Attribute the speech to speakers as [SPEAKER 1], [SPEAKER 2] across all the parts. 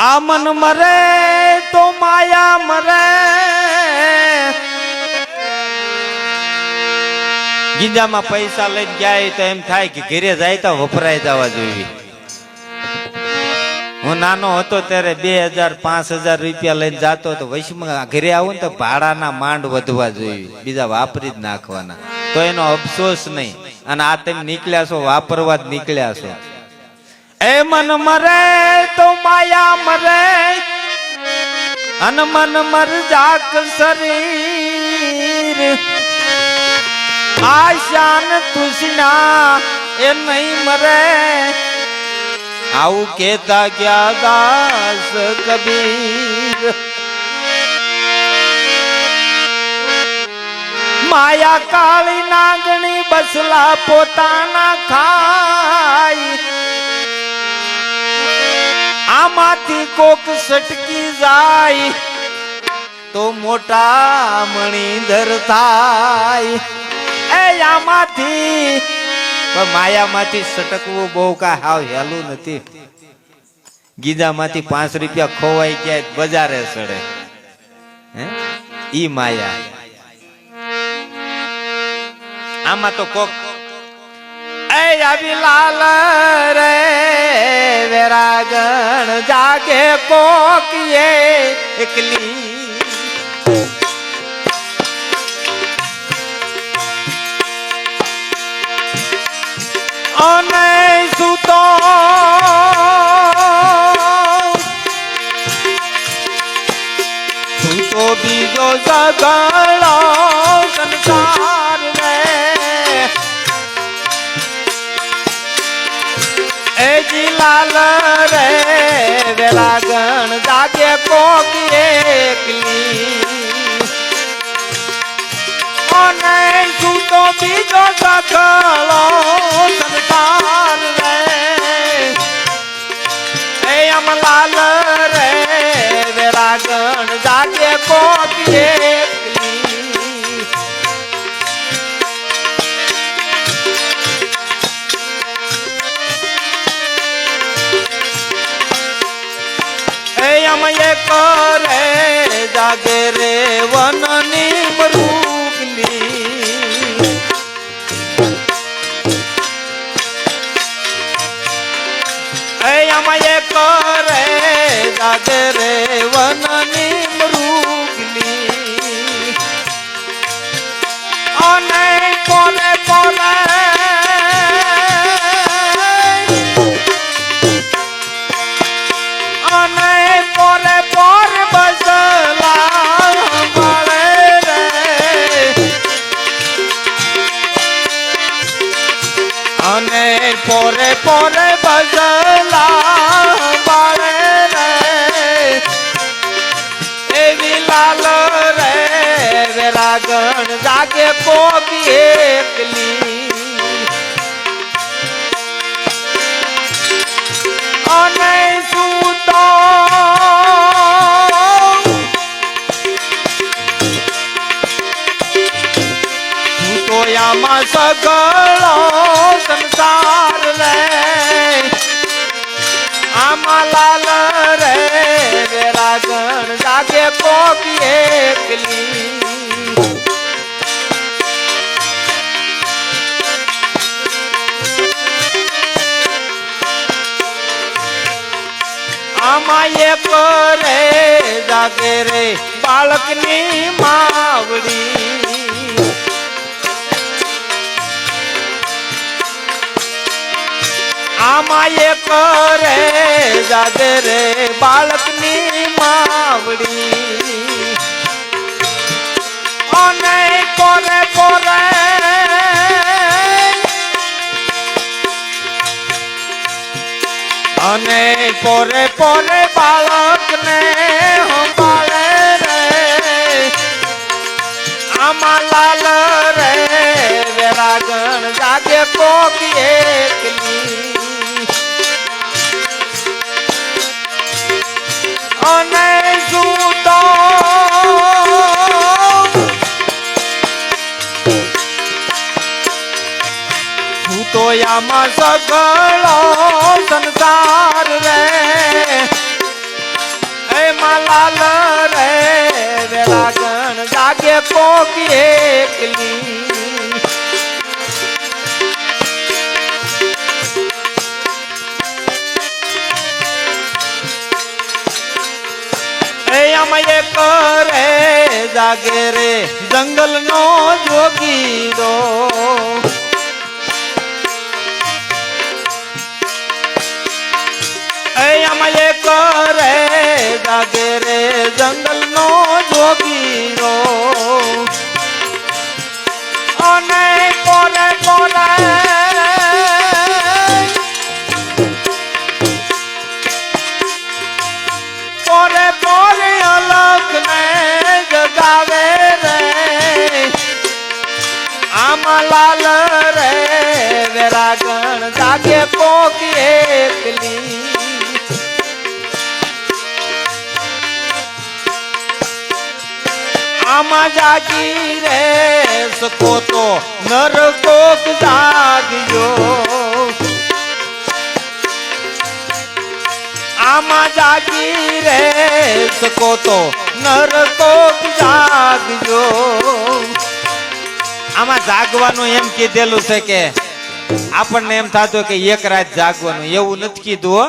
[SPEAKER 1] આ મન મરે તો માયા મરે. ગીંજામાં પૈસા લઈને જાય તો એમ થાય કે ઘરે જાય તો વપરાય જવા જોઈએ. હું નાનો હતો ત્યારે બે હજાર, પાંચ હજાર રૂપિયા લઈને જતો તો વૈશ્વમાં ઘરે આવું ને તો ભાડાના માંડ વધવા જોઈએ. બીજા વાપરી જ નાખવાના. તો એનો અફસોસ નહીં. અને આ તમે નીકળ્યા છો, વાપરવા જ નીકળ્યા છો. એ મન મરે તો માયા મરે, અન મન મર જાક શરીર. આશાન તુષ્ણા એ નહીં મરે. આવું કેતા ગયા દાસ કબીર. માયા કાળી નાગણી બસલા પોતાના ખાય. આમાંથી કોક સટકી જાય તો મોટા મણીધર થાય. એ આમાંથી, પણ માયામાંથી સટકવું બહુ કા હાવ હેલું નથી. ગીજામાંથી પાંચ રૂપિયા ખોવાઈ ગયા બજારે સડે. હે? ઈ માયા. આમાં તો કોક એ આવી લાલ રે વેરાગણ જાગે કોકીએ એકલી. અને સુતો જાગે કોકી એકલી. અને સુતો બીજો સગળો સંસાર રે. એ અમલાલ કરે જાગે રે વનની મરૂગલી અમયે કરે જાગે રે વનની મરૂગલી અને પોરે પોરે પોરે આમાં લાલ રે વેરાગણ જાગે કોકી એકલી. આમાં એક રે જાગે રે બાળકની માવડી. આમાં કરે જાગે રે બાળકની માવડી. અને કોરે કોરે. અને પોરે પોરે બાળકને સંભાળે રે. આમાં લાલ રે, વેરાગણ જાગે કોક એકલી લોયામાં સગળો સંસાર રે. એ માલાલ રે, વેલા ગણ જાગે કોકી એકલી. સમયે કરે જાગે રે જંગલ નો જોગીરો. જાગે રે જંગલ નો જોગીરો. અને કોને કોને પોરે પોરે અલગ ને જગાવે રે. આમાં લાલ રે વેરાગણ જાગે પોકી એકલી. જાગી રે, સકો તો નર કોક જાગજો આમાં જાગી રે, સકો તો નર કોક જાગજો. આમાં જાગવાનું એમ કીધેલું છે કે આપણને એમ થતું કે એક રાત જાગવાનું. એવું નથી કીધું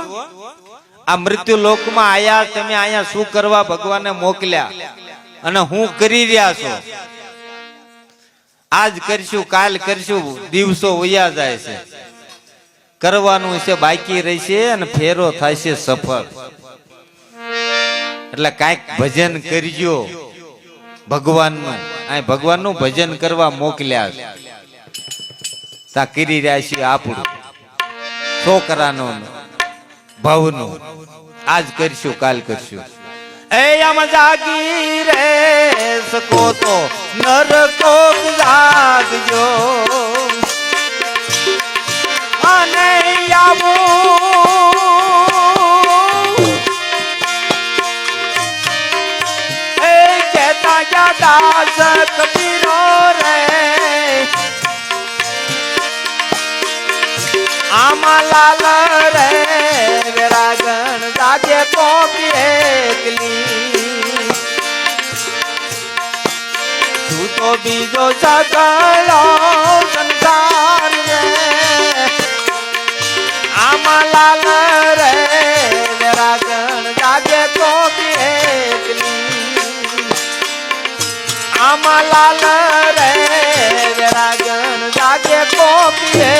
[SPEAKER 1] આ મૃત્યુ લોકમાં આયા, તમે અહીંયા શું કરવા ભગવાને મોકલ્યા? અને હું કરી રહ્યા છો. આજ કરશું, કાલ કરશું, દિવસો વયા જાય છે. કરવાનું છે, બાકી રહેશે અને ફેરો થશે સફળ. એટલે કાંઈક ભજન કરજો. ભગવાનનું. આ ભગવાનનું ભજન કરવા મોકલ્યા છે. તા કરી રહ્યા છીએ આપણું. છોકરાનું, ભવનું. આજ કરશું, કાલ કરશું. એ આમ જાગી રે, સકો તો નર કોક જાગજો. અને આવું એ ગયા દાસ કબીરો રે, આમાં લાલ રે, વેરાગણ જાગે કોકી એકલી તું તો બીજો સગળો સંસાર રે. આમાં લાલ રે, વેરાગણ જાગે તો એકલી આમાં લાલ રે જાગે એકલી